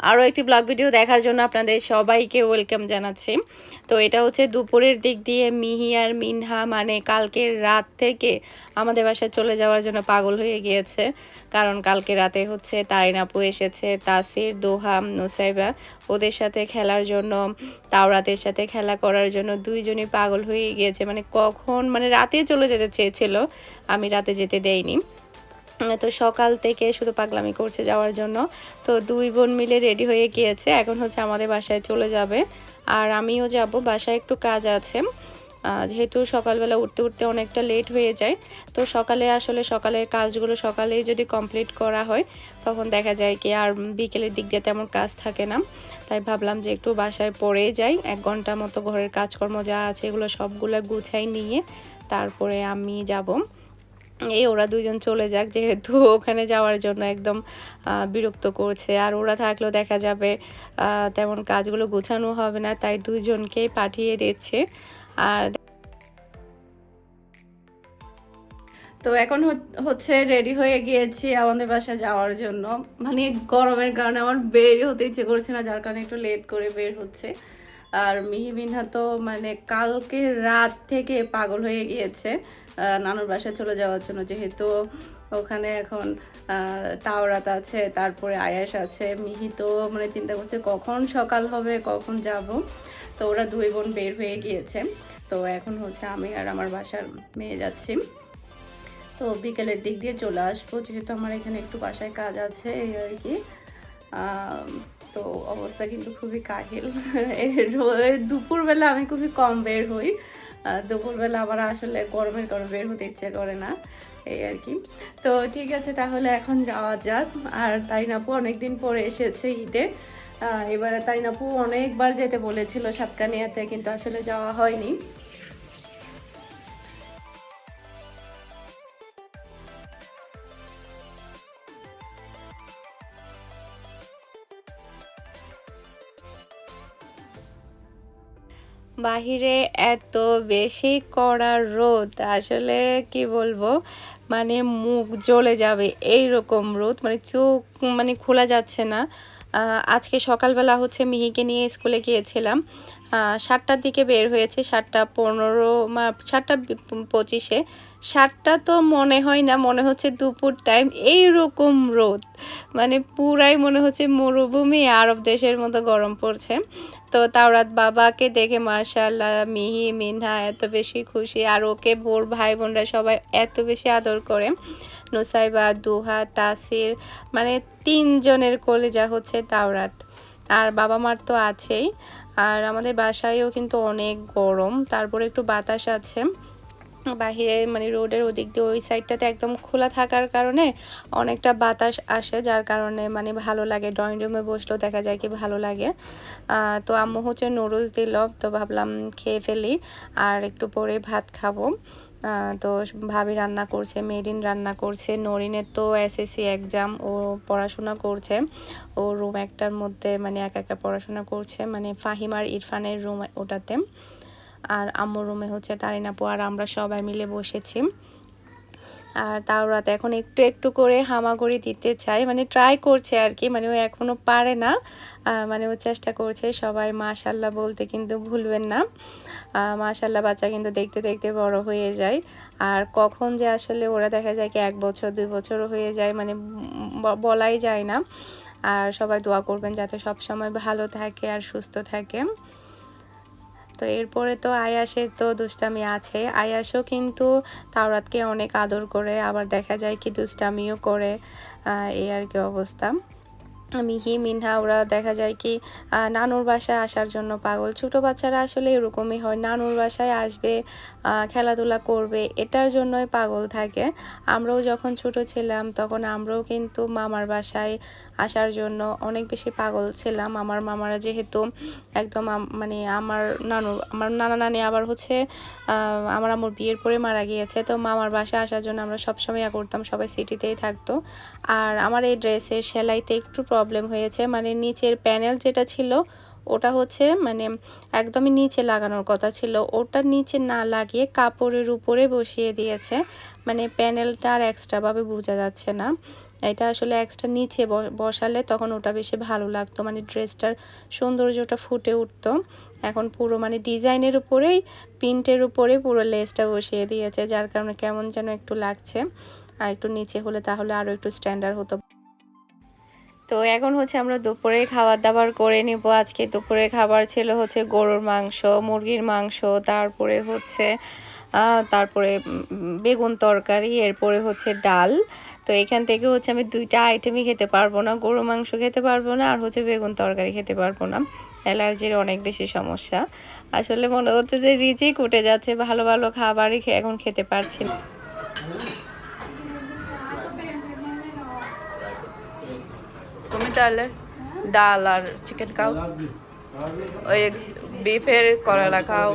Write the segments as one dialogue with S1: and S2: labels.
S1: আরও একটি blog video দেখার জন্য আপনাদের সবাইকে ওয়েলকাম জানাচ্ছি। তো এটা হচ্ছে দুপুরের দিক দিয়ে মিহি আর মিনহা মানে কালকের রাত থেকে আমাদের বাসায় চলে যাওয়ার জন্য পাগল হয়ে গিয়েছে। কারণ কালকে রাতে হচ্ছে তারিন আপু এসেছে, তাসির, দোহাম, নুসাইবা ওদের সাথে খেলার জন্য, তাওরাতের সাথে খেলা করার জন্য দুইজনই পাগল হয়ে গিয়েছে। মানে কখন মানে রাতে চলে যেতে চেয়েছিল, আমি রাতে যেতে দেইনি। তো সকাল থেকে শুধু পাগলামি করছে যাওয়ার জন্য। তো দুই বোন মিলে রেডি হয়ে গিয়েছে, এখন হচ্ছে আমাদের বাসায় চলে যাবে। আর আমিও যাব, বাসায় একটু কাজ আছে। যেহেতু সকালবেলা উঠতে উঠতে অনেকটা লেট হয়ে যায়, তো সকালে আসলে সকালের কাজগুলো সকালেই যদি কমপ্লিট করা হয়, তখন দেখা যায় কি আর বিকেলের দিক দিয়ে তেমন কাজ থাকে না। তাই ভাবলাম যে একটু বাসায় পড়েই যাই, এক ঘণ্টা মতো ঘরের কাজকর্ম যা আছে এগুলো সবগুলো গুছাই নিয়ে তারপরে আমি যাব। এই ওরা দুজন চলে যাক, যেহেতু ওখানে যাওয়ার জন্য একদম বিরক্ত করছে। আর ওরা থাকলেও দেখা যাবে তেমন কাজগুলো গোছানো হবে না, তাই দুইজনকেই পাঠিয়ে দিচ্ছে। আর তো এখন হচ- হচ্ছে রেডি হয়ে গিয়েছি আমাদের বাসায় যাওয়ার জন্য। মানে গরমের কারণে আমার বের হতে ইচ্ছে করছে না, যার কারণে একটু লেট করে বের হচ্ছে। আর মিহি মিনহা তো মানে কালকে রাত থেকে পাগল হয়ে গিয়েছে। নানুর বাসায় চলে যাওয়ার জন্য। যেহেতু ওখানে এখন তাওরাত আছে, তারপরে আয়াস আছে, মিহি তো মানে চিন্তা করছে কখন সকাল হবে, কখন যাব। তো ওরা দুই বোন বের হয়ে গিয়েছে। তো এখন হচ্ছে আমি আর আমার বাসার মেয়ে যাচ্ছি। তো বিকেলের দিক দিয়ে চলে আসব, যেহেতু আমার এখানে একটু বাসায় কাজ আছে, এই আর কি। তো অবস্থা কিন্তু খুবই কাহিল। দুপুরবেলা আমি খুবই কম বের হই। দুপুরবেলা আবার আসলে গরমের গরম বের হতে ইচ্ছে করে না, এই আর কি। তো ঠিক আছে, তাহলে এখন যাওয়া যাক। আর তাইনাপু অনেকদিন পরে এসেছে ঈদে। এবারে তাইনাপু অনেকবার যেতে বলেছিল সাতকানিয়াতে, কিন্তু আসলে যাওয়া হয়নি। বাহিরে এত বেশি কড়া রোদ, আসলে কি বলব? মানে মুখ জ্বলে যাবে এই রকম রোদ মানে চোখ মানে খোলা যাচ্ছে না। আজকে সকালবেলা হচ্ছে মিহিকে নিয়ে স্কুলে গিয়েছিলাম। সাতটার দিকে বের হয়েছে, সাতটা পনেরো সাতটা পঁচিশে। সাতটা তো মনে হয় না, মনে হচ্ছে দুপুর টাইম এই রকম রোদ। মানে পুরাই মনে হচ্ছে মরুভূমি, আরব দেশের মতো গরম পড়ছে। তো তাওরাত বাবাকে দেখে মার্শাল্লাহ মিহি, মিনহা এত বেশি খুশি। আর ওকে বোর ভাই বোনরা সবাই এত বেশি আদর করে। নুসাইবা, দুহা, তাসির মানে তিনজনের কলেজা হচ্ছে তাওরাত। আর বাবা মার তো আছেই। আর আমাদের বাসায়ও কিন্তু অনেক গরম। তারপরে একটু বাতাস আছে। বাহিরে মানে রোডের ওদিক দিয়ে ওই সাইডটাতে একদম খোলা থাকার কারণে অনেকটা বাতাস আসে, যার কারণে মানে ভালো লাগে। ড্রয়িং রুমে বসলেও দেখা যায় কি ভালো লাগে। তো আম্মু হচ্ছে নুডলস দিল তো ভাবলাম খেয়ে ফেলি আর একটু পরে ভাত খাব। তো ভাবি রান্না করছে, মেরিন রান্না করছে। নরিনের তো এসএসসি এক্সাম ও পড়াশোনা করছে। ও রুম একটার মধ্যে মানে একা একা পড়াশোনা করছে। মানে ফাহিম আর ইরফানের রুম ওটাতে। আর আম্মুর রুমে হচ্ছে তারিনাপু আর আমরা সবাই মিলে বসেছি। আর তাও রাত এখন একটু একটু করে হামাগুড়ি দিতে চাই মানে ট্রাই করছে আর কি মানে ও এখনও পারে না। মানে ও চেষ্টা করছে সবাই মাশাল্লাহ বলতে কিন্তু ভুলবেন না। মাশাল্লাহ বাচ্চা কিন্তু দেখতে দেখতে বড় হয়ে যায়। আর কখন যে আসলে ওরা দেখা যায় কি এক বছর, দুই বছরও হয়ে যায় মানে বলাই যায় না। আর সবাই দোয়া করবেন যাতে সব সময় ভালো থাকে আর সুস্থ থাকে। তো এরপরে তো আয়াসের তো দুষ্টামি আছে। আয়াসও কিন্তু তাওরাতকে অনেক আদর করে, আবার দেখা যায় কি দুষ্টামিও করে এই আর কি অবস্থা। মিহি মিনহা, ওরা দেখা যায় কি নানুর বাসায় আসার জন্য পাগল। ছোট বাচ্চারা আসলে এরকমই হয়, নানুর বাসায় আসবে খেলাধুলা করবে, এটার জন্যই পাগল থাকে। আমরাও যখন ছোট ছিলাম, তখন আমরাও কিন্তু মামার বাসায় আসার জন্য অনেক বেশি পাগল ছিলাম। আমার মামারা যেহেতু একদম মানে আমার নানু আমার নানা নানি আবার হচ্ছে আমার আমার বিয়ের পরে মারা গিয়েছে। তো মামার বাসায় আসার জন্য আমরা সবসময় করতাম, সবাই সিটিতেই থাকতো। আর আমার এই ড্রেসের সেলাইতে একটু প্রবলেম হয়েছে। মানে নিচের প্যানেল যেটা ছিল, ওটা হচ্ছে মানে একদমই নিচে লাগানোর কথা ছিল। ওটা নিচে না লাগিয়ে কাপড়ের উপরে বসিয়ে দিয়েছে। মানে প্যানেলটা আর এক্সট্রাভাবে বোঝা যাচ্ছে না। এটা আসলে এক্সট্রা নিচে বসালে তখন ওটা বেশি ভালো লাগতো। মানে ড্রেসটার সৌন্দর্যটা ফুটে উঠতো। এখন পুরো মানে ডিজাইনের উপরেই প্রিন্টের উপরে পুরো লেসটা বসিয়ে দিয়েছে। যার কারণে কেমন যেন একটু লাগছে। আর একটু নিচে হলে তাহলে আরও একটু স্ট্যান্ডার্ড হতো। তো এখন হচ্ছে আমরা দুপুরে খাবার দাবার করে নিব। আজকে দুপুরে খাবার ছিল হচ্ছে গরুর মাংস, মুরগির মাংস, তারপরে হচ্ছে তারপরে বেগুন তরকারি, এরপরে হচ্ছে ডাল। তো এখান থেকে হচ্ছে আমি দুইটা আইটেমই খেতে পারব না। গরু মাংস খেতে পারব না আর হচ্ছে বেগুন তরকারি খেতে পারব না। অ্যালার্জির অনেক বেশি সমস্যা। আসলে মনে হচ্ছে যে রিচেই কুটে যাচ্ছে, ভালো ভালো খাবারই এখন খেতে পারছি না।
S2: তুমি তাহলে ডাল আর চিকেন খাও। ওই বিফের করলা খাও।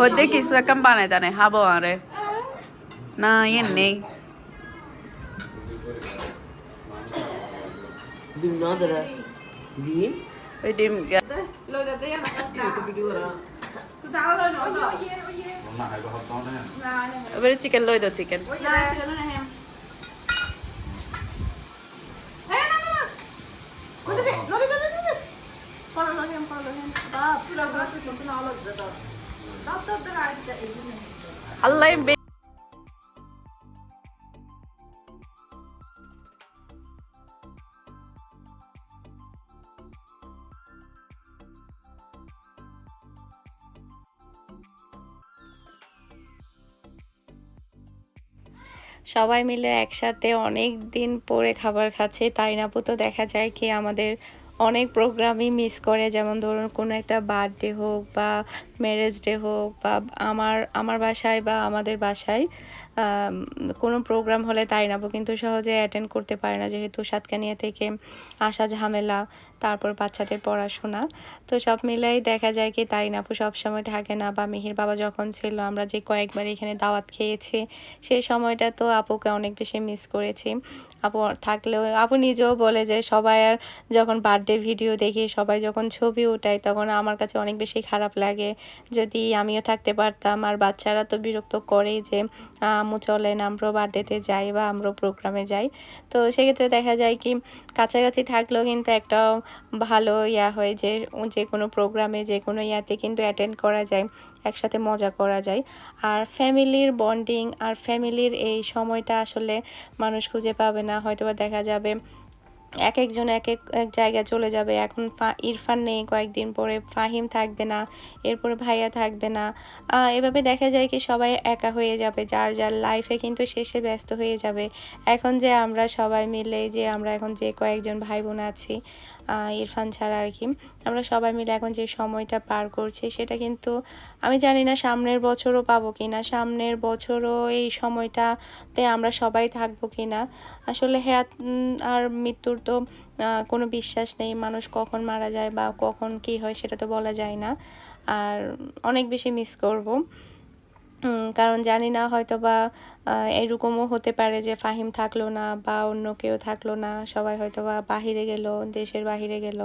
S3: होते किस रकम पाने जाने
S2: हाँ बोल रहे। ना ये नहीं। डिम ना दे डिम
S3: ए डिम क्या लो
S2: जाते हैं तो ना तो वीडियो रहा तो
S4: दाल लो
S5: ना ये
S6: ना है बहुत ना
S4: है
S2: अबे चिकन लो दो चिकन।
S5: ना
S4: चिकन है
S1: সবাই মিলে একসাথে অনেক দিন পরে খাবার খাচ্ছে। তাই না তো দেখা যায় কি আমাদের অনেক প্রোগ্রামই মিস করে। যেমন ধরুন, কোনো একটা বার্থডে হোক বা ম্যারেজ ডে হোক বা আমার আমার বাসায় বা আমাদের বাসায় কোনো প্রোগ্রাম হলে তাই নাবো, কিন্তু সহজে অ্যাটেন্ড করতে পারে না, যেহেতু সাতকানিয়া থেকে আসা ঝামেলা, তারপর বাচ্চাদের পড়াশোনা। তো সব মিলাই দেখা যায় কি তাই নাপু সবসময় থাকে না। বা মিহির বাবা যখন ছিল, আমরা যে কয়েকবার এখানে দাওয়াত খেয়েছি সেই সময়টা তো আপুকে অনেক বেশি মিস করেছি। আপু থাকলেও, আপু নিজেও বলে যে সবাই আর যখন বার্থডে ভিডিও দেখি, সবাই যখন ছবি উঠায়, তখন আমার কাছে অনেক বেশি খারাপ লাগে। যদি আমিও থাকতে পারতাম, আর বাচ্চারা তো বিরক্ত করেই যে আমু না আমরাও বার্থডেতে যাই বা আমরাও প্রোগ্রামে যাই। তো সেক্ষেত্রে দেখা যায় কি, কাছাকাছি থাকলেও কিন্তু একটা ভালো ইয়া হয় যে যে কোনো প্রোগ্রামে, যে কোনো ইয়াতে কিন্তু অ্যাটেন্ড করা যায়, একসাথে মজা করা যায়। আর ফ্যামিলির বন্ডিং আর ফ্যামিলির এই সময়টা আসলে মানুষ খুঁজে পাবে না। হয়তোবা দেখা যাবে এক একজন এক এক জায়গায় চলে যাবে। এখন ইরফান নেই, কয়েকদিন পরে ফাহিম থাকবে না, এরপরে ভাইয়া থাকবে না। এভাবে দেখা যায় কি সবাই একা হয়ে যাবে, যার যার লাইফে কিন্তু শেষে ব্যস্ত হয়ে যাবে। এখন যে আমরা সবাই মিলে, যে আমরা এখন যে কয়েকজন ভাই বোন আছি ইরফান ছাড়া আর কি, আমরা সবাই মিলে এখন যে সময়টা পার করছি, সেটা কিন্তু আমি জানি না সামনের বছরও পাবো কি না সামনের বছরও এই সময়টাতে আমরা সবাই থাকব কি না আসলে হ্যাঁ আর মৃত্যুর তো কোনো বিশ্বাস নেই মানুষ কখন মারা যায় বা কখন কি হয় সেটা তো বলা যায় না। আর অনেক বেশি মিস করব। কারণ জানি না হয়তো বা এরকমও হতে পারে যে ফাহিম থাকল না বা অন্য কেউ থাকল না, সবাই হয়তো বা বাহিরে গেল, দেশের বাহিরে গেল।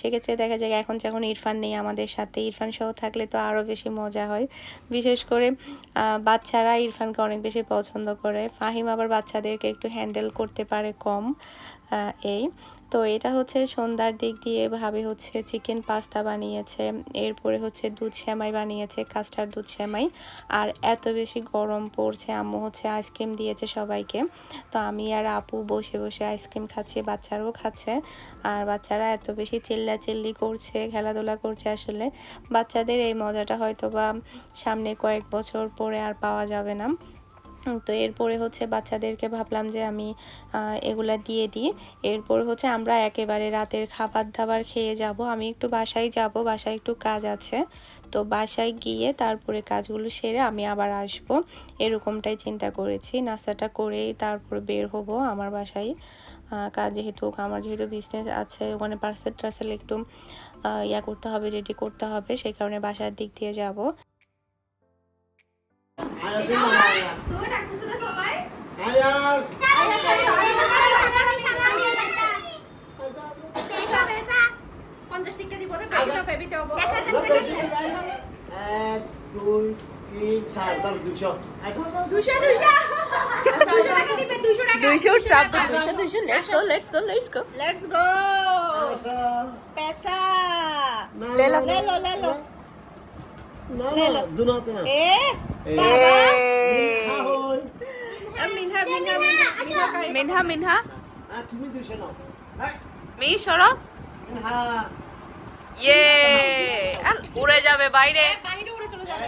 S1: সেক্ষেত্রে দেখা যায় এখন যখন ইরফান নেই আমাদের সাথে, ইরফান সহ থাকলে তো আরও বেশি মজা হয়। বিশেষ করে বাচ্চারা ইরফানকে অনেক বেশি পছন্দ করে। ফাহিম আবার বাচ্চাদেরকে একটু হ্যান্ডেল করতে পারে কম এই। তো এটা হচ্ছে সন্ধ্যার দিক দিয়ে ভাবে হচ্ছে চিকেন পাস্তা বানিয়েছে, এরপরে হচ্ছে দুধ শ্যামাই বানিয়েছে, কাস্টার্ড দুধ শ্যামাই আর এত বেশি গরম পড়ছে, আম্মু হচ্ছে আইসক্রিম দিয়েছে সবাইকে। তো আমি আর আপু বসে বসে আইসক্রিম খাচ্ছি, বাচ্চারাও খাচ্ছে, আর বাচ্চারা এত বেশি চিল্লা চিল্লি করছে, খেলাধুলা করছে আসলে। বাচ্চাদের এই মজাটা হয়তো বা সামনে কয়েক বছর পরে আর পাওয়া যাবে না।
S5: তো এরপরে হচ্ছে বাচ্চাদেরকে ভাবলাম যে আমি এগুলা দিয়ে দিই। এরপর হচ্ছে আমরা একেবারে রাতের খাবার দাবার খেয়ে যাব। আমি একটু বাসায় যাব, বাসায় একটু কাজ আছে। তো বাসায় গিয়ে তারপরে কাজগুলো সেরে আমি আবার আসব। এরকমটাই চিন্তা করেছি। নাস্তাটা করেই তারপর বের হব আমার বাসায়। কাজ যেহেতু, আমার যেহেতু বিজনেস আছে, ওখানে পার্সেল টার্সেল একটু ইয়া করতে হবে রেডি করতে হবে, সেই কারণে বাসার দিক দিয়ে যাব।
S3: এক দুই তিন চার দশ দুশো
S2: দুইশো সাপ দুইশো দুইশো let's go let's go let's go
S5: Let's go!
S3: আচ্ছা।
S5: Pesa!
S2: ले लो।
S5: ले लो, ले लो.
S3: না না দুনাত
S2: মিনহা মিনহা
S3: নাও। হ্যাঁ।
S2: মি সরো।
S3: হ্যাঁ
S2: ইয়ে উড়ে যাবে বাইরে।
S5: উড়ে চলে যাবে।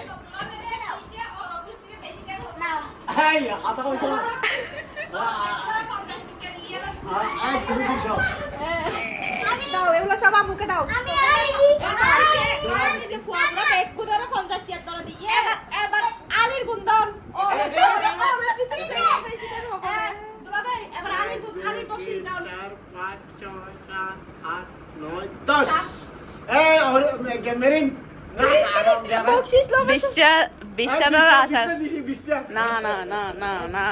S5: দাও এগুলো সব আম্মুকে দাও। এবার এবার আলির গুন্দন ও দুলাভাই এবার আলির গুন আলির বকশিস দাও
S3: চার পাঁচ ছয় সাত আট নয় দশ। এই और মেরিন বিশটা
S2: না না না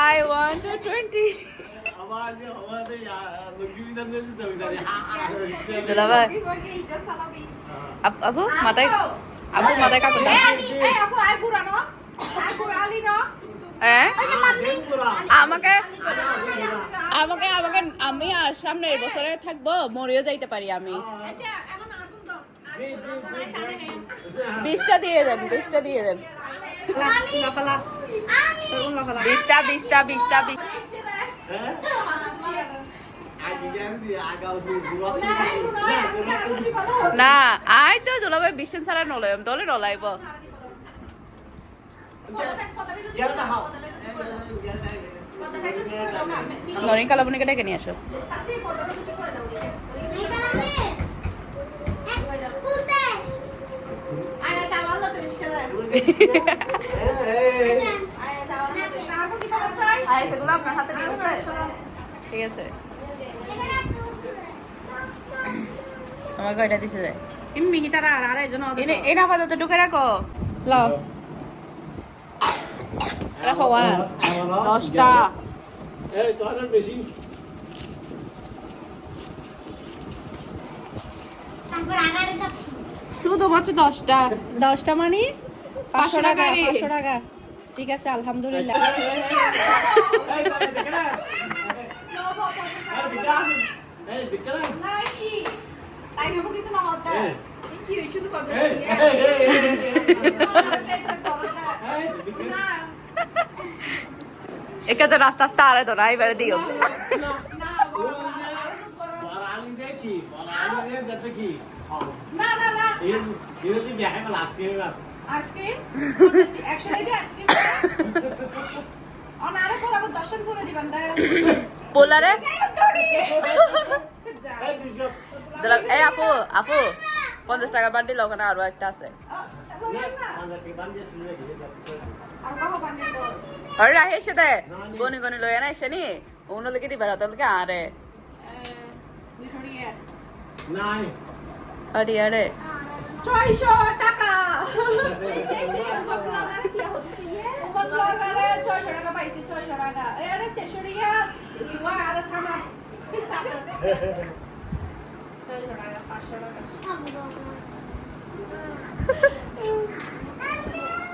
S2: আই ওয়ান্ট টু টোয়েন্টি আপু মাথায় আপু মাথায় কাপড় হ্যাঁ আমাকে আমাকে আমাকে আমি আর সামনের বছরে থাকব মরেও যাইতে পারি আমি।
S5: আচ্ছা এখন আগুন দাও।
S2: বিশটা দিয়ে দেন বিশটা দিয়ে দেন। বিশটা বিশটা বিশটা বিশ
S3: হ্যাঁ?
S2: না আই তো দুলাভাই বিশটা ছাড়া নলাইম দলে নলাইব। নরিন কালাবনিকে ডেকে নিয়ে আসো। ঠিক আছে। ঠিক আছে আমার কয়টা দিছে যায়
S5: মিহি তারা আর
S2: আপাতত ঢুকে রাখো। লাও। রাখো ওয়া দশটা
S3: এই তোর বেশি
S2: শুধুমাত্র দশটা
S5: দশটা মানে পাঁচশো টাকা। পাঁচশো টাকা ঠিক আছে আলহামদুলিল্লাহ
S3: এই দেখে না এই দেখে না
S5: তাই নেব কিছু না হতে
S3: এই
S5: কি শুধু কথা
S3: এই এই এই
S2: একে তো রাস্তা আস্তে আরে তো না এবারে দিও পোলারে
S3: এই
S2: আপু আপু পঞ্চাশ টাকা বান্ডিল ওখানে আরও একটা আছে
S5: আর
S2: রাহে সাথে গনি গনি লয় না এসে নি? অন্য লিখে দিবে রাত লিখে আরে? আরে আরে।
S5: ছয়শো টাকা। ছয়শো টাকা পাইছি ছয়শো টাকা। এরে ছয়শো টাকা আর ছানা ছয়শো টাকা পাঁচশো টাকা।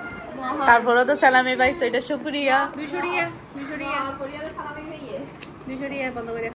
S2: তারপরে তো সালামি পাইছো এটা শুক্রিয়া।
S5: দুশো দুশো দুশো বন্ধ করে